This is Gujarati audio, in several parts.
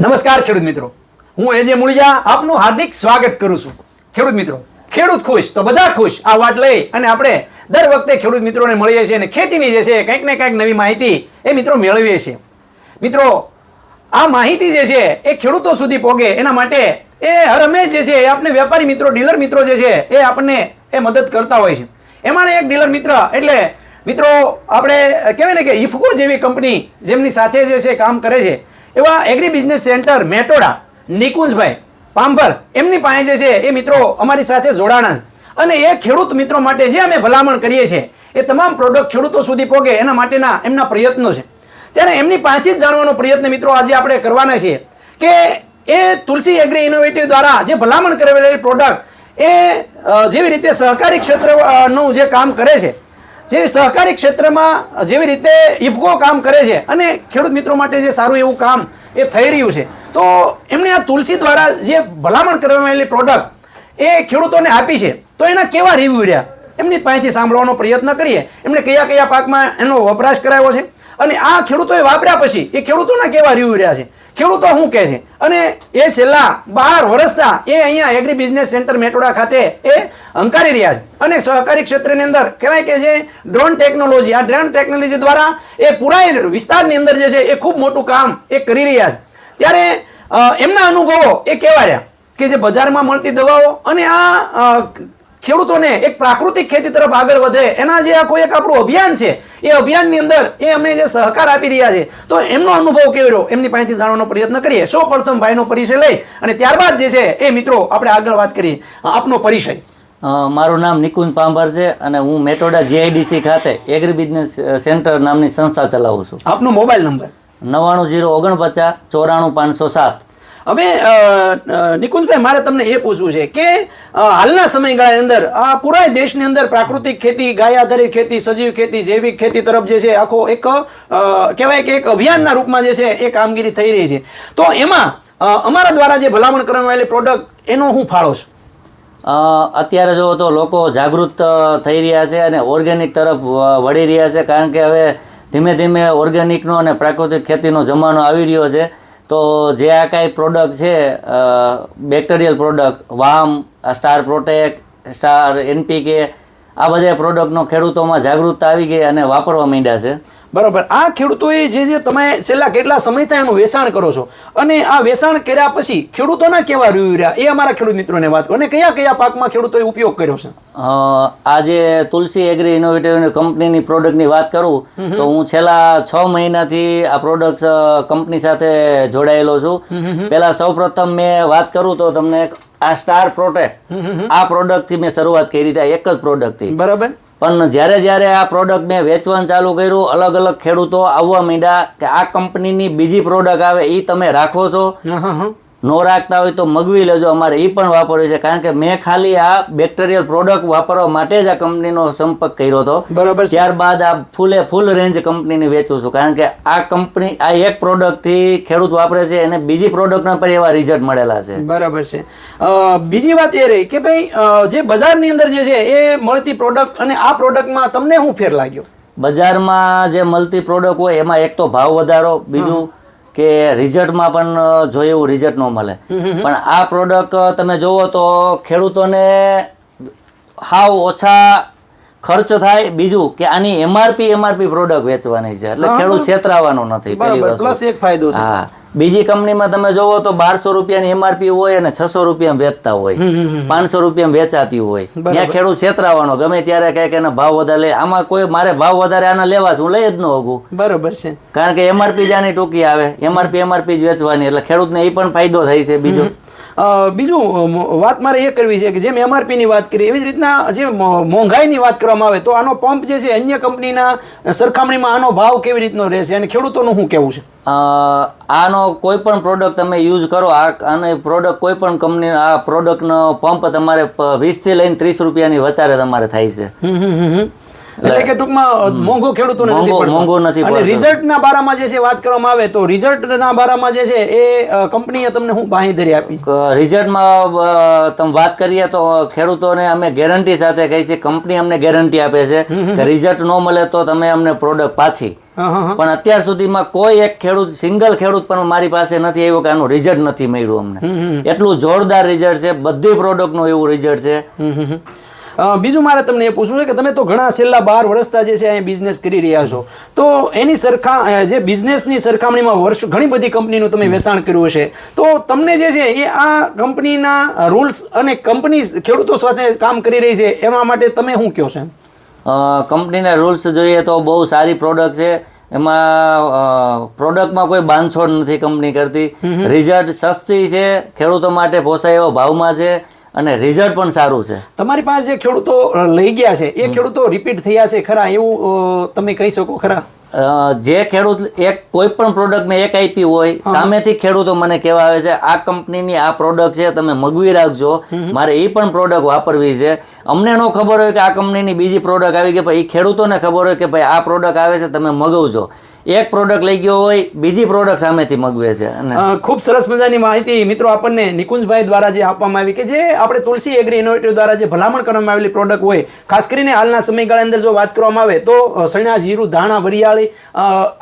નમસ્કાર ખેડૂત મિત્રો. હું એજે મુળિયા આપનું હાર્દિક સ્વાગત કરું છું. ખેડૂત મિત્રો, ખેડૂત ખુશ તો બધા ખુશ. આ વાત લઈ અને આપણે દર વખતે ખેડૂત મિત્રોને મળીએ છીએ અને ખેતીની જે છે, કંઈક ને કંઈક નવી માહિતી એ મિત્રો મેળવીએ છીએ. મિત્રો, આ માહિતી જે છે, એ ખેડૂતો સુધી પહોંચે એના માટે એ હર હંમેશ જે છે, એ આપણે વેપારી મિત્રો, ડીલર મિત્રો જે છે, એ આપણને એ મદદ કરતા હોય છે. એમાં એક ડીલર મિત્ર, એટલે મિત્રો, આપણે કહેવાય ને કે ઇફકો જેવી કંપની જેમની સાથે જે છે, કામ કરે છે એવા agri business centre Metoda, Nikunjbhai Pambhar એમની પાસે જે છે એ મિત્રો અમારી સાથે જોડાણા અને એ ખેડૂત મિત્રો માટે જે અમે ભલામણ કરીએ છીએ, એ તમામ પ્રોડક્ટ ખેડૂતો સુધી પહોંચે એના માટેના એમના પ્રયત્નો છે. ત્યારે એમની પાસેથી જ જાણવાનો પ્રયત્ન મિત્રો આજે આપણે કરવાના છીએ કે એ તુલસી એગ્રી ઇનોવેટિવ દ્વારા જે ભલામણ કરેલી પ્રોડક્ટ એ જેવી રીતે સહકારી ક્ષેત્રનું જે કામ કરે છે જે સહકારી ક્ષેત્રમાં જેવી રીતે ઇફકો કામ કરે છે અને ખેડૂત મિત્રો માટે જે સારું એવું કામ એ થઈ રહ્યું છે, તો એમણે આ તુલસી દ્વારા જે ભલામણ કરવામાં આવેલી પ્રોડક્ટ એ ખેડૂતોને આપી છે, તો એના કેવા રિવ્યુ રહ્યા? એમની પાસેથી સાંભળવાનો પ્રયત્ન કરીએ. એમણે કયા કયા પાકમાં એનો વપરાશ કરાયો છે? અને આ ખેડૂતોએ વાપર્યા પછી એ ખેડૂતોના કેવા રિવ્યુ રહ્યા છે? ખેડૂતો શું કહે છે? અને એ છેલ્લા બાર વર્ષના એ અહીંયા એગ્રી બિઝનેસ સેન્ટર મેટોડા ખાતે એ હંકારી રહ્યા છે. અને સહકારી ક્ષેત્રની અંદર કહેવાય કે જે ડ્રોન ટેકનોલોજી આ ડ્રોન ટેકનોલોજી દ્વારા એ પૂરા વિસ્તારની અંદર જે છે એ ખૂબ મોટું કામ એ કરી રહ્યા છે. ત્યારે એમના અનુભવો એ કેવા રહ્યા કે જે બજારમાં મળતી દવાઓ અને આ ખેડૂતોને એક પ્રાકૃતિક ખેતી તરફ આગળ વધે. એના જે આ કોઈ એક આપણું અભિયાન છે એ અભિયાનની અંદર એ અમને જે સહકાર આપી રહ્યા છે તો એમનો અનુભવ કેવો રહ્યો? એમની પાસેથી જાણવાનો પ્રયત્ન કરીએ. સૌ પ્રથમ ભાઈનો પરિચય લઈ અને ત્યારબાદ જે છે એ મિત્રો આપણે આગળ વાત કરીએ. આપનો પરિચય. મારું નામ નિકુંજ પાંભર છે અને હું મેટોડા જીઆઈડીસી ખાતે એગ્રી બિઝનેસ સેન્ટર નામની સંસ્થા ચલાવું છું. આપનો મોબાઈલ નંબર. નવ્વાણું જીરો ઓગણપચાસ ચોરાણું પાંચસો સાત. હવે નિકુંજભાઈ, મારે તમને એ પૂછવું છે કે હાલના સમયગાળાની અંદર આ પૂરા દેશની અંદર પ્રાકૃતિક ખેતી ગાય આધારિત ખેતી, સજીવ ખેતી, જૈવિક ખેતી તરફ જે છે આખો એક કહેવાય કે એક અભિયાનના રૂપમાં જે છે એ કામગીરી થઈ રહી છે. તો એમાં અમારા દ્વારા જે ભલામણ કરવામાં આવેલી પ્રોડક્ટ એનો હું ફાળો છું? અત્યારે જો તો લોકો જાગૃત થઈ રહ્યા છે અને ઓર્ગેનિક તરફ વળી રહ્યા છે. કારણ કે હવે ધીમે ધીમે ઓર્ગેનિકનો અને પ્રાકૃતિક ખેતીનો જમાનો આવી રહ્યો છે. તો જે આ કાંઈ પ્રોડક્ટ છે bacterial product VAM star Protek star NPK આ બધા પ્રોડક્ટનો ખેડૂતોમાં જાગૃતતા આવી ગઈ અને વાપરવા માંડ્યા છે. બરોબર. આ ખેડૂતોએ જે જે તમે છેલ્લા કેટલા સમયથી એનું વેચાણ કરો છો અને આ વેચાણ કર્યા પછી ખેડૂતોના કેવા રિવ્યુ રહ્યા? એ અમારા ખેડૂત મિત્રોને વાત કરો. અને કયા કયા પાકમાં ખેડૂતોએ ઉપયોગ કર્યો છે? આ જે તુલસી એગ્રી ઇનોવેટિવ કંપનીની પ્રોડક્ટની વાત કરું તો હું છેલ્લા છ મહિનાથી આ પ્રોડક્ટ કંપની સાથે જોડાયેલો છું. પહેલા સૌપ્રથમ મેં વાત કરું તો તમને એક આ સ્ટાર પ્રોટેક્ટ આ પ્રોડક્ટથી મેં શરૂઆત કરી હતી એક જ પ્રોડક્ટથી બરાબર. પણ જ્યારે જ્યારે આ પ્રોડક્ટ મેં વેચવાનું ચાલુ કર્યું અલગ અલગ ખેડૂતો આવવા માંડ્યા કે આ કંપનીની બીજી પ્રોડક્ટ આવે એ તમે રાખો છો. નો રાખતા હોય તો મગવી લેજો. અમારે એ પણ વાપરવું છે. કારણ કે મેં ખાલી આ બેક્ટેરિયલ પ્રોડક્ટ વાપરવા માટે જ આ કંપનીનો સંપર્ક કર્યો હતો. બરાબર ત્યારબાદ આ ફૂલે ફૂલ રેન્જ કંપનીની વેચું છું. કારણ કે આ કંપની આ એક પ્રોડક્ટથી ખેડૂત વાપરે છે અને બીજી પ્રોડક્ટના પર એવા રિઝલ્ટ મળેલા છે. બરાબર છે. બીજી વાત એ રહી કે ભાઈ જે બજારની અંદર જે છે એ મળતી પ્રોડક્ટ અને આ પ્રોડક્ટમાં તમને શું ફેર લાગ્યો? બજારમાં જે મળતી પ્રોડક્ટ હોય એમાં એક તો ભાવ વધારો બીજું કે રિઝલ્ટમાં પણ જોઈએ એવું રિઝલ્ટ ન મળે. પણ આ પ્રોડક્ટ તમે જુઓ તો ખેડૂતોને હાવ ઓછા ખર્ચ થાય. બીજું કે આની એમઆરપી એમઆરપી પ્રોડક્ટ વેચવાની છે. એટલે ખેડૂત છેતરાવાનો નથી પ્લસ એક ફાયદો હા. બીજી કંપનીમાં તમે જોવો તો બારસો રૂપિયાની એમઆરપી હોય અને છસો રૂપિયા વેચતા હોય. પાંચસો રૂપિયા વેચાતી હોય. ત્યાં ખેડૂત છેતરાવાનો. ગમે ત્યારે કંઈક એના ભાવ વધારે લે. આમાં કોઈ મારે ભાવ વધારે આના લેવા છે હું લઈ જ ન હોગું બરોબર છે. કારણ કે એમઆરપી જાની ટૂંકી આવે. એમઆરપી એમઆરપી જ વેચવાની. એટલે ખેડૂતને એ પણ ફાયદો થાય છે બીજો. બીજું વાત મારે એ કરવી છે કે જેમ એમઆરપીની વાત કરી એવી જ રીતના જે મોંઘાઈની વાત કરવામાં આવે તો આનો પંપ જે છે અન્ય કંપનીના સરખામણીમાં આનો ભાવ કેવી રીતનો રહેશે અને ખેડૂતોનું શું કેવું છે આનો કોઈ પણ પ્રોડક્ટ તમે યુઝ કરો આ આનો પ્રોડક્ટ કોઈ પણ કંપની આ પ્રોડક્ટનો પંપ તમારે વીસથી લઈને ત્રીસ રૂપિયાની વચારે તમારે થાય છે. એટલે કે ટૂંકમાં મોંઘો ખેડૂતોને નથી મોંઘો- નથી અને. રિઝલ્ટના બારામાં જે છે વાત કરવામાં આવે તો રિઝલ્ટના બારામાં જે છે એ કંપનીએ તમને હું બાંહેધરી આપી. રિઝલ્ટમાં તમે વાત કરીએ તો ખેડૂતોને અમે ગેરંટી સાથે કહી છે કંપની અમને ગેરંટી આપે છે કે રિઝલ્ટ ન મળે તો તમે અમને પ્રોડક્ટ પાછી. પણ અત્યાર સુધીમાં કોઈ એક ખેડૂત સિંગલ ખેડૂત પણ મારી પાસે નથી આવ્યો કે આનું રિઝલ્ટ નથી મળ્યું અમને. એટલું જોરદાર રિઝલ્ટ છે બધી પ્રોડક્ટનું એવું રિઝલ્ટ છે. બીજું મારે તમને એ પૂછવું છે કે તમે તો ઘણા છેલ્લા બાર વર્ષતા જે છે અહીંયા બિઝનેસ કરી રહ્યા છો. તો એની સરખા જે બિઝનેસની સરખામણીમાં વર્ષ ઘણી બધી કંપનીનું તમે વેચાણ કર્યું હશે. તો તમને જે છે એ આ કંપનીના રૂલ્સ અને કંપની ખેડૂતો સાથે કામ કરી રહી છે એમાં માટે તમે શું કહો છો કંપનીના રૂલ્સ જોઈએ તો બહુ સારી પ્રોડક્ટ છે. એમાં પ્રોડક્ટમાં કોઈ બાંધછોડ નથી કંપની કરતી. રિઝલ્ટ સસ્તી છે ખેડૂતો માટે પોસાય એવો ભાવમાં છે. અને રિઝલ્ટ પણ સારું છે. તમારી પાસે જે ખેડૂતો લઈ ગયા છે એ ખેડૂતો રિપીટ થયા છે ખરા? એવું તમે કહી શકો ખરા? જે ખેડૂત એક કોઈ પણ પ્રોડક્ટ મેં એક આપી હોય સામેથી ખેડૂતો મને કહેવા આવે છે આ કંપનીની આ પ્રોડક્ટ છે તમે મગવી રાખજો. મારે એ પણ પ્રોડક્ટ વાપરવી છે. અમને ન ખબર હોય કે આ કંપનીની બીજી પ્રોડક્ટ આવી કે ભાઈ એ ખેડૂતોને ખબર હોય કે ભાઈ આ પ્રોડક્ટ આવે છે, તમે મગવજો. એક પ્રોડક્ટ લઈ ગયો હોય, બીજી પ્રોડક્ટ સામેથી મગવે છે. અને ખૂબ સરસ મજાની માહિતી મિત્રો આપણને નિકુંજભાઈ દ્વારા જે આપવામાં આવી કે જે આપણે તુલસી એગ્રી ઇનોવેટિવ દ્વારા જે ભલામણ કરવામાં આવેલી પ્રોડક્ટ હોય, ખાસ કરીને હાલના સમયગાળા અંદર જો વાત કરવામાં આવે તો સણા, જીરું, ધાણા, વરિયાળી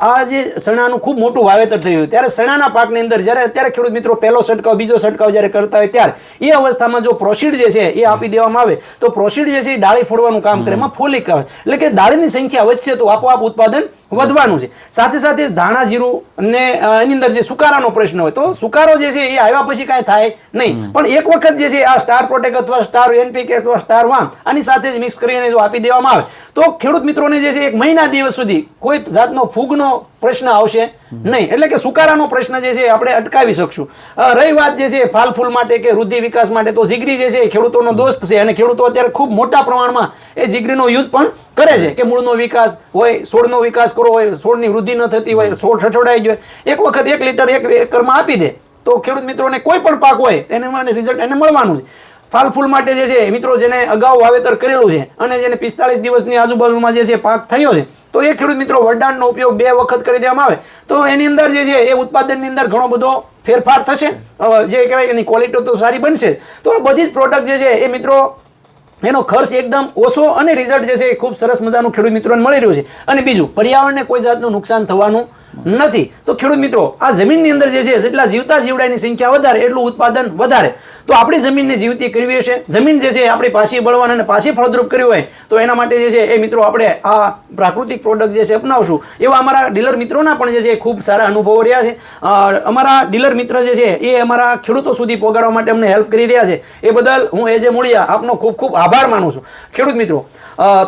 આ જે સણાનું ખૂબ મોટું વાવેતર થયું ત્યારે સણાના પાકની અંદર જ્યારે અત્યારે ખેડૂત મિત્રો પહેલો છંટકાવ, બીજો છંટકાવ જ્યારે કરતા હોય ત્યારે, એ અવસ્થામાં જો પ્રોસીડ જે છે એ આપી દેવામાં આવે, તો પ્રોસીડ જે છે એ ડાળી ફોડવાનું કામ કરે એમાં ફોલિક આવે એટલે કે ડાળીની સંખ્યા વધશે તો આપોઆપ ઉત્પાદન વધવાનું છે. સાથે સાથે ધાણા જીરું ને એની અંદર જે સુકારાનો પ્રશ્ન હોય તો સુકારો જે છે એ આવ્યા પછી કાંઈ થાય નહીં. પણ એક વખત જે છે આ સ્ટાર પ્રોટેક અથવા સ્ટાર એનપીકે અથવા સ્ટાર વામ આની સાથે જ મિક્સ કરીને જો આપી દેવામાં આવે તો ખેડૂત મિત્રોને જે છે એક મહિના દિવસ સુધી કોઈ જાતનો ફૂગનો પ્રશ્ન આવશે નહીં. એટલે કે સુકારાનો પ્રશ્ન જે છે આપણે અટકાવી શકશું. રહી વાત જે છે ફાલ ફૂલ માટે કે વૃદ્ધિ વિકાસ માટે તો જીગરી જે છે એ ખેડૂતોનો દોસ્ત છે અને ખેડૂતો અત્યારે ખૂબ મોટા પ્રમાણમાં એ જીગરીનો યુઝ પણ કરે છે કે મૂળનો વિકાસ હોય છોડનો વિકાસ કરવો હોય છોડની વૃદ્ધિ ન થતી હોય છોડ ઠઠોડાઈ ગયો એક વખત એક લીટર એક એકરમાં આપી દે, તો ખેડૂત મિત્રોને કોઈ પણ પાક હોય, એને રિઝલ્ટ એને મળવાનું છે ફાલ ફૂલ માટે જે છે મિત્રો જેને અગાઉ વાવેતર કરેલું છે, અને જેને પિસ્તાળીસ દિવસની આજુબાજુમાં જે છે, પાક થયો છે, તો એ ખેડૂત મિત્રો વરદાનનો ઉપયોગ બે વખત કરી દેવામાં આવે. તો એની અંદર જે છે, એ ઉત્પાદનની અંદર ઘણો બધો ફેરફાર થશે. જે કહેવાય એની ક્વોલિટી તો સારી બનશે. તો આ બધી જ પ્રોડક્ટ જે છે, એ મિત્રો એનો ખર્ચ એકદમ ઓછો અને રિઝલ્ટ જે છે એ ખૂબ સરસ મજાનું ખેડૂત મિત્રોને મળી રહ્યું છે. અને બીજું, પર્યાવરણને કોઈ જાતનું નુકસાન થવાનું નથી. તો ખેડૂત મિત્રો, આ જમીનની અંદર જે છે, જેટલા જીવતા જીવડાની સંખ્યા વધારે, એટલું ઉત્પાદન વધારે. તો આપણી જમીનને જીવતી કરવી હશે. જમીન જે છે, આપણી પાછી બળવાન અને પાછી ફળદ્રુપ કરવી હોય, તો એના માટે જે છે, એ મિત્રો આપણે આ પ્રાકૃતિક પ્રોડક્ટ જે છે, અપનાવશું. એવા અમારા ડીલર મિત્રોના પણ જે છે, ખૂબ સારા અનુભવો રહ્યા છે. અમારા ડીલર મિત્ર જે છે, એ અમારા ખેડૂતો સુધી પહોંચાડવા માટે અમને હેલ્પ કરી રહ્યા છે. એ બદલ હું એ જે મૂળિયા આપનો ખૂબ ખૂબ આભાર માનું છું. ખેડૂત મિત્રો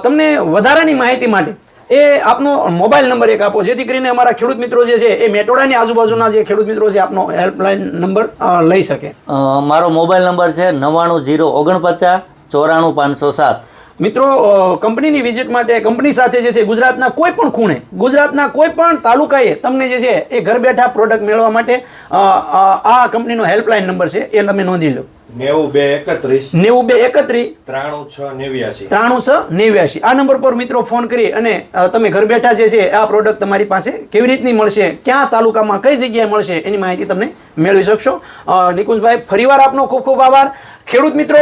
તમને વધારાની માહિતી માટે એ આપનો મોબાઈલ નંબર એક આપો. જેથી કરીને અમારા ખેડૂત મિત્રો જે છે, એ મેટોડાની આજુબાજુના જે ખેડૂત મિત્રો છે, આપનો હેલ્પલાઇન નંબર લઈ શકે. મારો મોબાઈલ નંબર છે નવ્વાણું જીરો ઓગણપચાસ ચોરાણું પાંચસો સાત. મિત્રો કંપનીની વિઝિટ માટે કંપની સાથે જે છે ગુજરાતના કોઈ પણ ખૂણે ગુજરાતના કોઈ પણ તાલુકાએ તમને જે છે એ ઘર બેઠા પ્રોડક્ટ મેળવવા માટે આ કંપનીનો હેલ્પલાઇન નંબર છે એ તમે નોંધી લો. નેવું બે એકત્રીસ. નેવું બે એકત્રીસ. ત્રાણું છ નેવ્યાસી ત્રાણું છ નેવ્યાસી આ નંબર પર મિત્રો ફોન કરી અને તમે ઘર બેઠા જે છે આ પ્રોડક્ટ તમારી પાસે કેવી રીતની મળશે ક્યાં તાલુકામાં કઈ જગ્યાએ મળશે એની માહિતી તમને મેળવી શકશો. નિકુંજભાઈ ફરીવાર આપનો ખૂબ ખૂબ આભાર. ખેડૂત મિત્રો